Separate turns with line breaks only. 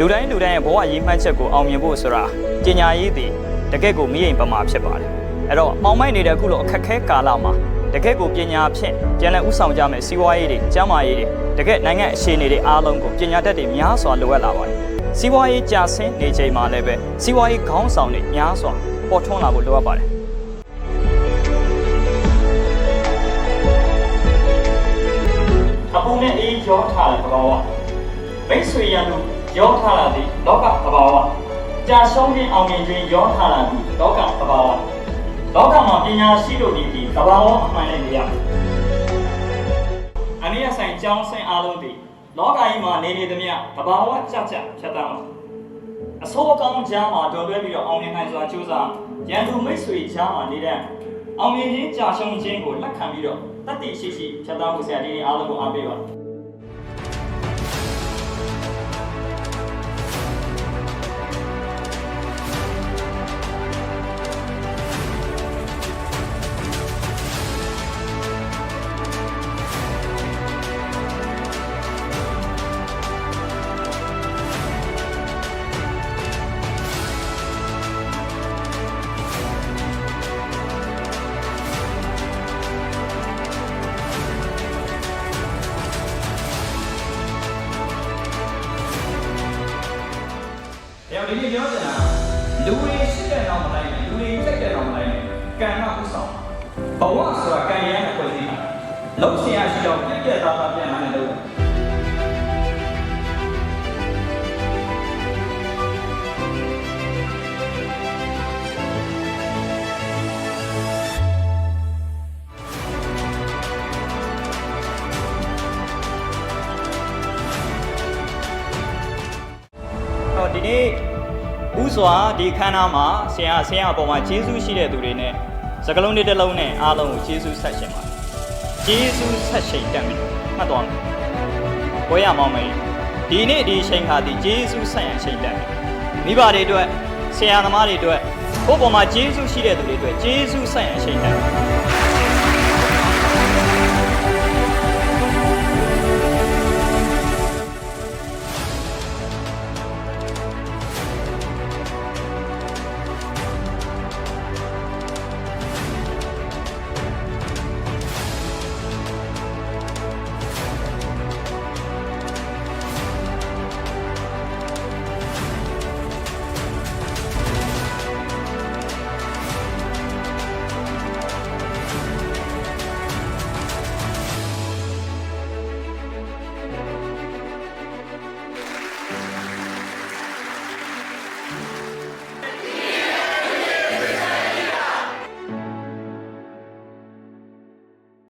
လူတိုင်းလူတိုင်းရဲ့ဘဝရည်မှန်းချက်ကိုအောင်မြင်ဖို့ဆိုတာပညာရေးသည်တကယ့်ကိုမိရင်ပမာဖြစ်ပါတယ်အဲ့တော့မောင်မိုက်နေတဲ့အခုလိုအခက်ခဲကာလမှာတကယ့်ကိုပညာဖြင့်ပြန်လည်ဥဆောင်ကြမယ်စီးပွားရေးတွေကျန်းမာရေးတွေတကယ့်နိုင်ငံအခြေအနေတွေအားလုံးကိုပညာတတ်တွေများစွာလိုအပ်လာပါတယ်စီးပွားရေးကြာဆင်းနေချိန်မှာလည်းပဲစီးပွားရေးခေါင်းဆောင်တွေများစွာပေါ်ထွန်းလာဖို့လိုအပ်ပါတယ်အပူနဲ့အေးရောထားတဲ့သဘာဝမိတ်ဆွေရန်တို့ ရောထားလာသည့်လောကသဘာဝကြာရှုံးခြင်းအောင်မြင်ခြင်းရောထားလာသည့်လောကသဘာဝလောကမှာပညာရှိတို့ဒီဒီသဘာဝအမှန်နဲ့နေရအနည်းဆိုင်ကြောင်းဆင်းအားလုံးသည်လောကကြီးမှာနေနေသမျှသဘာဝကြကြဖြတ်တမ်းပါအစိုးအကောင်းကြားမှာတော်တွဲပြီးတော့အောင်မြင်နိုင်စွာကြိုးစားရန်သူမိတ်ဆွေကြားမှာနေတဲ့အောင်မြင်ခြင်းကြာရှုံးခြင်းကိုလက်ခံပြီးတော့တတ်သိရှိရှိဖြတ်တမ်းမှုဆရာဒီတွေအားလုံးကိုအားပေးပါ။ အဲ့တော့ဒီနေ့ပြောချင်တာလူတွေရှိတဲ့နောက်မလိုက်နဲ့လူတွေကြိုက်တဲ့နောက်မလိုက်နဲ့ကံကဥဆောင်ဘဝဆိုတာကံရမ်းတဲ့ဖွဲ့စည်းတာလုံးရှင်ရရှိတော့ပြည့်ပြည့်သားသားပြန်လာတယ်လို့ နေ့ဥစွာဒီခန်းနာမှာဆရာဆရာအပေါ်မှာဂျေဇုရှိတဲ့သူတွေနဲ့စကလုံးတွေတစ်လုံးနဲ့အားလုံးကိုဂျေဇုဆက်ရှင်ပါတယ်ဂျေဇုဆက်ရှင်တက်မယ်မှတ်သွားမယ်ဘွဲရမောင်းမယ်ဒီနေ့ဒီချိန်ခါဒီဂျေဇုဆက်ရန်ချိန်တက်မယ်မိဘတွေအတွက်ဆရာသမားတွေအတွက်ဘုရားပေါ်မှာဂျေဇုရှိတဲ့သူတွေအတွက်ဂျေဇုဆက်ရန်ချိန်တက်